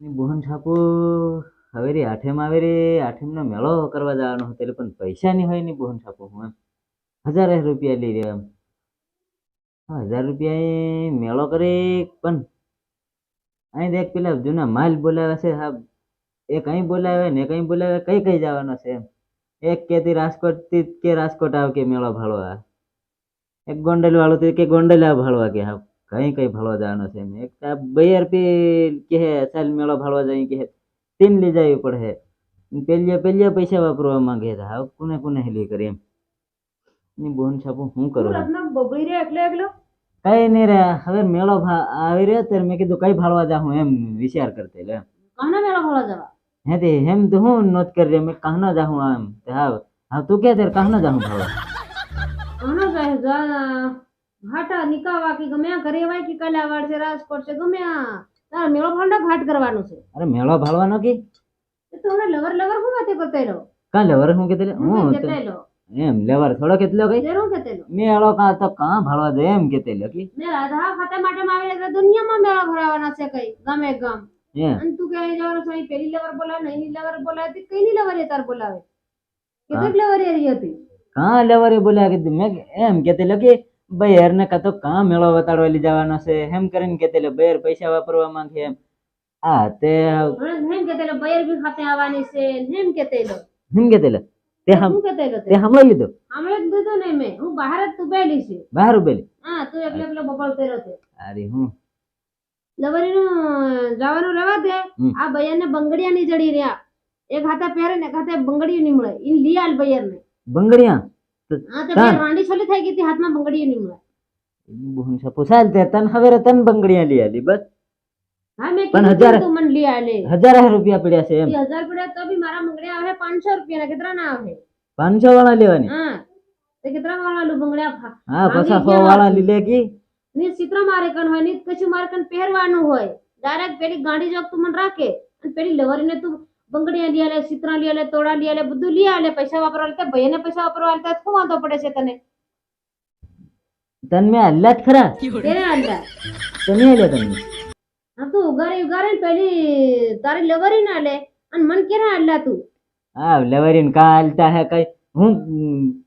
બોહન છાપુ હવે રે આઠેમ આવે રે, આઠેમનો મેળો કરવા જવાનો હતો એટલે પણ પૈસા નહીં હોયની બોહન ઠાકોર હું એમ. હજાર રૂપિયા લઈ રહ્યો એમ. હજાર રૂપિયા મેળો કરે પણ અહીં દેખ પેલા જૂના માલ બોલાવે છે સાહેબ એ કઈ બોલાવે ને કઈ બોલાવે, કઈ કઈ જવાનો છે એમ. એક કે તી રાજકોટથી કે રાજકોટ આવ કે મેળો ભાળવા એક ગોંડલ વાળો તે કે ગોંડલ ભાળવા કે, હા. કઈ કઈ ભાળવા જવાનો છે એમ. એક આ બૈયર પે કે હે ચાલ મેળો ભાળવા જાય કે તીન લઈ જવી પડે. પેલીએ પેલીએ પૈસા વાપરવા માંગે છે. હા કોને કોને હેલી કરી એમ. ની બોન છાપું હું કરું? તું રત્ન બબડી રે એકલો એકલો? કઈ નહીં રે. હવે મેળો આવી રહ્યો ત્યારે મેં કીધું કઈ ભાળવા જાઉં એમ વિચાર કરતે લે કાના મેળો ભાળવા જવા? હે તે હેમ તો હું નોત કરી રહ્યો. મેં કહના જા હું એમ હા હા તું કે ત્યારે કહના હું ભાળવા? કાના જા. ઘાટા નિકાવા કે ગમે ઘરે વાય કે કલાવાડ છે રાજકોટ છે ગમે તાર મેળો ફાંડા ઘાટ કરવાનો છે. અરે મેળો ભાળવાનો કે? એ તો હમણાં લવર લવર હું વાતે કરતેલો કા લવર હું કેતેલો હું કેતેલો એમ લેવર થોડો કેટલો કઈ? જરૂર કેતેલો મેળો કા તો કા ભાળવા દે એમ કેતેલો કે? મે આધા ખાતે માટે માં આવી એટલે દુનિયામાં મેળો ભરાવાના છે કઈ ગમે ગમ. અને તું કે જવાનું અહીં પેલી લવર બોલાવે નહીં લવર બોલાવે તે કઈ લવર એ તાર બોલાવે? કેટલીક લવર એ હતી. કા લેવરે એ કીધું કે મે એમ કેતેલો કે બૈર ને કાં તો કાં મેળો વતાડવા લઈ જવાનો છે. એમ કરીને કે તેલે બૈર પૈસા વાપરવા માંગે એમ. આ તે હેમ કે તેલે બયર બી ખાતે આવવાની છે. હેમ કે તેલે. હેમ કે તેલે? તે હમ કે તેલે તે? સાંભળી લીધો? હમણાં જ દીધું ને મેં. હું બહાર જ ઉભેલી છે. બહાર ઉભેલી હા તું એકલો એકલો બબલ કર્યો છે. અરે હું? લવરીનું જવાનું રહેવા દે. આ બયરને બંગડિયા ની જડી રહ્યા. એક હાથે પહેરે ને એક હાથે બંગડીયું ની મળે. ઈ લિયાલ બયરને બંગડિયા? તે તન હવે તન બંગડિયા લઈ આલી બસ. પણ હજાર- હજાર રૂપિયા પડ્યા છે એમ. હજાર પડ્યા તો બી મારા બંગડિયા આવે પાંચસો રૂપિયા કેટલા ના આવે? પાંચસો વાળા લેવાની? કેટલા વાળા બંગડિયા હા પચાસ વાળા લીલે કી. ની ચિત્ર મારે કન હોયની કશું મારે કન પહેરવાનું હોય? ડાયરેક્ટ પેલી ગાડી જોગ તું મને રાખે અને પેલી લવરીને તું બંગડીયા લઈ આલે ચિત્ર લઈ આલે તોડા લઈ આલે બધું લઈ આલે પૈસા વાપરવા આલે ભાઈને પૈસા વાપરવા લેતા શું વાંધો પડે છે તને? તન મેં હલ્લા જ ખરા. તેને આલ્યા? તમે આલ્યા તમને હા તું ઉગારી ઉગારી ને પેલી તારી લવરી ના લે અને મન કેરા આલ્યા તું? હા લેવરીન કા હાલતા હે કઈ? હું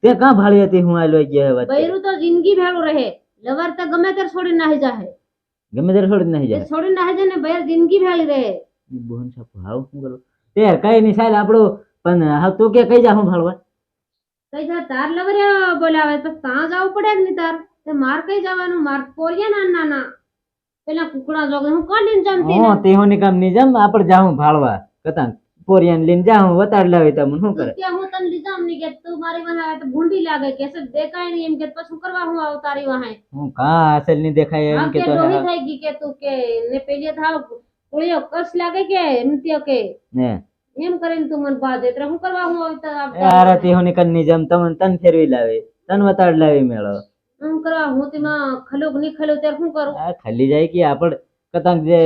તે કા ભાળી હતી હું આલો ગયા વાત બૈરું તો જિંદગી ભેળું રહે. લવર તો ગમે ત્યારે છોડી નાહી જાહે. ગમે ત્યારે છોડી નહીં જાય છોડી નાહી જાય ને બૈર જિંદગી ભેળી રહે. બોન છાપુ હાવ શું કરું? તે કઈ નહીં સાહેબ આપણું પણ હા તું કે કઈ જા હું ભણવા કઈ જા તાર લવરિયા બોલાવે તો ત્યાં જવું પડે ને તાર. તે માર કઈ જવાનું? માર પોરિયા નાના ના પેલા કુકડા જોગે હું કાઢીને જમતી ને હું તે હું કામ નહીં જમ આપણે જાઉં ભાળવા કતા પોરિયાન લઈને જાઉં વતાડ લાવી તમને શું કરે? ત્યાં હું તને લીધા નહીં કે તું મારી વાહે આવે તો ભૂંડી લાગે કે સર દેખાય નહીં એમ કે તો શું કરવા હું આવું તારી વાહે હું કા અસલ નહીં દેખાય એમ કે તો ડોહી થઈ ગઈ કે તું કે ને પેલી થાવ કોળીઓ કસ લાગે કે એમ તે કે ને એમ કરીને તું મને બાજે એટલે હું કરવા હું આવી તાર- અરે તે હું કન નહીં જમ તમન તન ફેરવી લાવે. તન વતાડ લાવી મેળો. હું કરવા? હું તેમાં ખલુકની ખલુક ત્યારે શું કરું? આ ખલી જાય કે આપણ કતાંક જે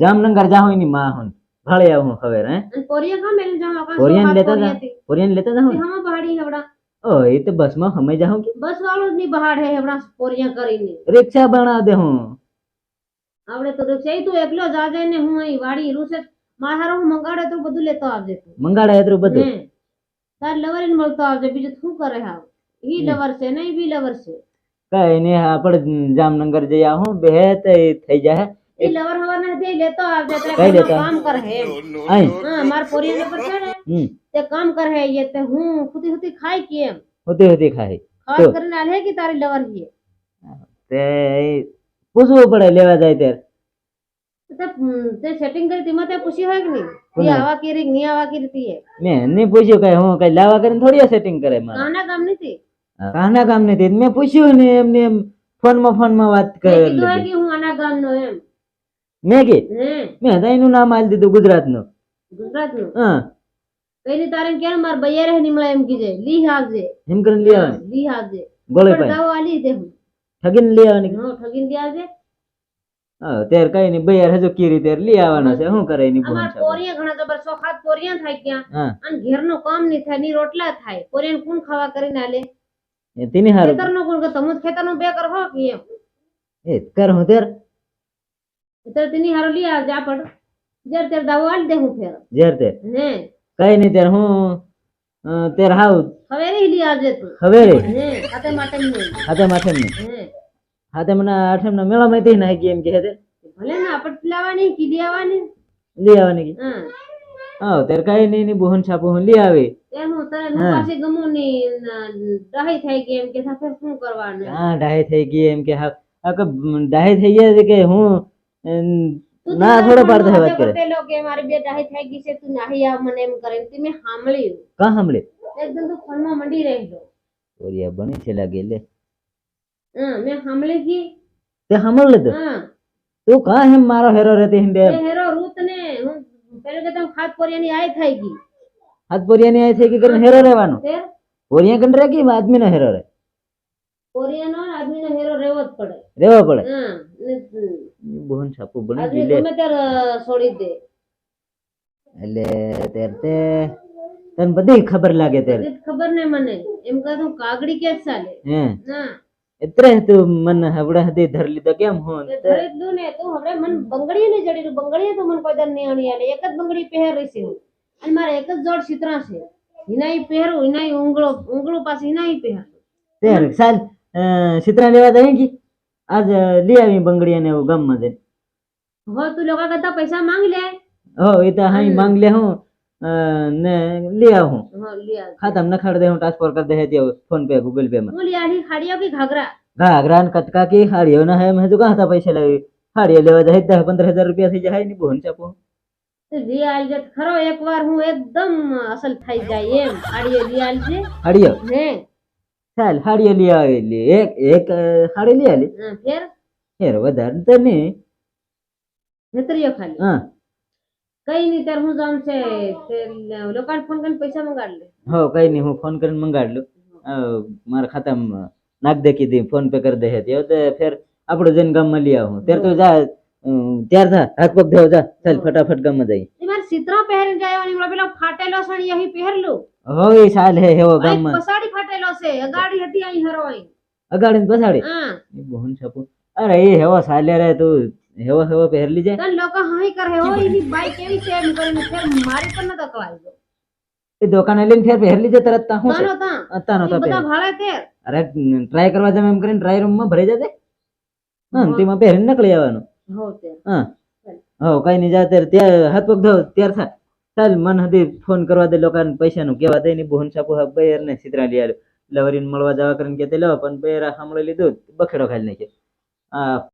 જામનગર જા હોયની માં હું. ભાળે આવું ખબર હે? અને પોરિયા ખા મેલી જાવ કાં પોરિયાને સોહાગ લેતા જા. પોરિયાન લેતા જા હું? હા બહાડી હવડા ઓ એ તો બસમાં હમે જાઉં કે? બસ વાળો જ નહીં બહાર હે હવડા પોરિયા કરીને. રિક્ષા બના દે હું. આવડે તો રિક્ષા તું એકલો જાજે ને હું અહીં વાડી રૂસે મારા હારું હું મંગાડે તો બધું લેતો આવજે તું. મંગાડે એટલું બધું? હે. તાર લવર ને મળતો આવજે બીજું શું કરે હાવ? ઈ લવર છે ને ઈ બી લવર છે. કઈ ને આપણે જામનગર જઈ આવું બે તો એ થઈ જાય ઈ લવર હવાર ને તે લેતો આવજે લેતો? કામ કરે હે હા માર પોરિયા પર છે ને તે કામ કરે હે એ તે હું ખુદી ખુદી ખાય કે એમ. હોતી હોતી ખાય ખાસ કરીને આલે કે તારી લવર હી તે પૂછવું પડે લેવા જાય ત્યારે. તે સેટિંગ કરી તેમાં તે પૂછી હોય કે નહીં? ઈ આવા કેરી ની આવા કેરી તી હે મેં નહીં પૂછ્યું કઈ હું કઈ લાવા કરીને થોડી સેટિંગ કરે મારે. કાના ગામ નથી કાના કામ નથી મેં પૂછ્યું ને એમને એમ ફોનમાં ફોનમાં વાત કરી કીધું કે હું આના ગામ નો એમ. મેં કે? મેં તો એનું નામ આલી દીધું ગુજરાતનું. ગુજરાતનું હા. કઈ તારે કેમ માર બૈયા રહે નિમળા એમ કીજે? લી હાજે એમ કરીને લઈ આવવાની લી હાજે ગોળી પાઈ દાવો આલી દે હું. ઠગીને લઈ આવવાની હા ઠગીને દે આવજે. હા ત્યારે કઈ નહીં બયાર હજુ કીરી ત્યારે લઈ આવવાના છે. શું કરે એની અમાર પોરિયા ઘણા જબર સોખાત પોરિયા થાય ક્યાં અને ઘેરનું કામ નહીં થાયની રોટલા થાય. પોરિયા કોણ ખાવા કરીને આલે. એ તેની હારું. ખેતરનું કોણ કે તમે બે કરવો કે એમ. એ કર હું એટલે તેની હારું લઈ આવજે આપડ જ્યારે ત્યારે દાવો આલી દે હું ફેર. જેર તે હે. કઈ નહીં ત્યારે હું અ, ત્યારે હાવ રે આવજે તું. હવે રે માટે નહીં નહીં. મને આઠમ ના મેળા માંથી નાખી એમ કે તે ભલે ને આપટ લાવવાની કીડી આવવાની? લઈ આવવાની કી? હા. તેર કઈ નહીં ની બોહન છાપો હું લઈ આવે. એમ હું તારે હું પાસે ગમો ની ડાહી થઈ ગઈ એમ કે સાથે શું કરવાનું? હા ડાહી થઈ ગઈ એમ કે હા. આ કે ડાહી થઈ ગયા કે હું ના થોડો પાડતો ફોનમાં વાત કરે. પેલો કે મારી બે ડાહી થઈ ગઈ છે તું નાહી આવ મને એમ કરે તે મેં સાંભળ્યું. કા સાંભળે એકદમ તો ફોનમાં મંડી રહેલો. ઓરિયા બની છે લાગે લે. હા મેં સાંભળી ગઈ તે સાંભળ લીધું હા. તું કા હેમ મારો હેરો રહેતી હિંડે એ હેરો રૂત ને હું પેલું કે તમ ખાત પોરિયાની આય થઈ ગઈ. હાથ પોરિયાની આ થઈ ગઈ કરીને હેરો રહેવાનો? પોરિયા કન રે કે આદમીનો હેરો રહે? પોરિયાનો આદમી નો હેરો રહેવો જ પડે. રહેવો પડે. હા ને બોહન છાપું બની આદમી ગમે ત્યારે છોડી દે. એટલે ત્યારે તે તને બધી ખબર લાગે ત્યારે. ખબર ને મને. એમ કહું તું કાગડી કે ચાલે? હે. ના. એટલે તું મને હવડા હદે ધર લીધો કેમ હો? તે ધરે દઉં ને તું હવે મન બંગડીએ ને જડી બંગડીએ તો મને કોઈ દર નહીં આણી આલે. એક જ બંગડી પહેરી છે હું. અને મારે એક જ જોડ સિતરા છે. હિનાઈ પહેરું હિનાઈ ઉંગળો ઉંગળો પાસે હિનાઈ પહેરું. તે ચાલ સિતરા લેવા જાય કે આજ લઈ આવી બંગડી અને એવું ગામમાં જઈને. હો તું લોકો કરતા પૈસા માંગ લે. હો એ તો હાઈ માંગ લે હું ને લઈ આવું. હા. ખાતામાં નખાડ દે હું ટ્રાન્સફર કરી દે ત્યાં ફોન પે ગૂગલ પે માં. હું લે આની ખાડીઓ કે ઘાઘરા? ઘાઘરા ને કટકા કે ખાડીઓ ના હે મેં તો કાં હતા પૈસા લાવી ખાડીઓ લેવા જાય દસ પંદર હજાર રૂપિયા થઈ જાય ની બોન ચાપો. રિયાલ જે ખરો એકવાર હું એકદમ અસલ થઈ જાય એમ. ખાડીઓ રિયાલ છે. હાડીઓ? હે. ચાલ હાડીઓ લઈ આવેલી એક એક હાડી લઈ આવેલી ફેર? ફેર વધારે તો નહીં. હેતરીઓ ખાલી? હા. કઈ નહીં તાર હું જાઉં છે લોકોને ફોન કરીને પૈસા મંગાડ લે. હો કઈ નહીં હું ફોન કરીને મંગાડ લઉં. મારા ખાતામાં નાખ દે કીધી ફોન પે કરી દે હે. તે ફેર આપણે જઈને ગામમાં લઈ આવું. ત્યારે તો જા ત્યાર થા હાથ પગ ધોવા જા. ચાલ ફટાફટ ગામમાં જઈ મારે સિત્રા પહેરીને જાય પેલો ફાટેલો સણી અહીં પહેરલું હો એ ચાલ હે હેવો ગામમાં. પસાડી ફાટેલો છે. અગાડી હતી અહીં હરોય અગાડી પસાડી? હા. એ બોહન છાપું. અરે એ હેવો સાલે રે તું. હેવો હેવો પહેરલી જાય. તન લોકો હાઈ કરે હો. એની બાઈક એવી છે એમ કરીને ફેર મારી પર નતો કવાઈ ગયો એ દુકાને લઈને ફેર પહેરલી જાય તરત તા હું છે? તાનો તાં. અતાનો બધા ભાળે તે અરે ટ્રાય કરવા જમે એમ કરીને ટ્રાય રૂમમાં ભરી જતે હા. ને તેમાં પહેરીને નીકળી આવવાનું. હો તે. હા. હો કઈ નહીં જાતે ત્યાં હાથ પગ ધો ત્યાર થા ચાલ, મન હતી ફોન કરવા દે લોકોને પૈસાનું કેવા દે ની બોહન છાપુ હા બૈર ને સિતરા લઈ આવ્યો લવરીને મળવા જવા કરીને કે તે લો, પણ બેર સાંભળી લીધું, બખેડો ખાલી નાખે આ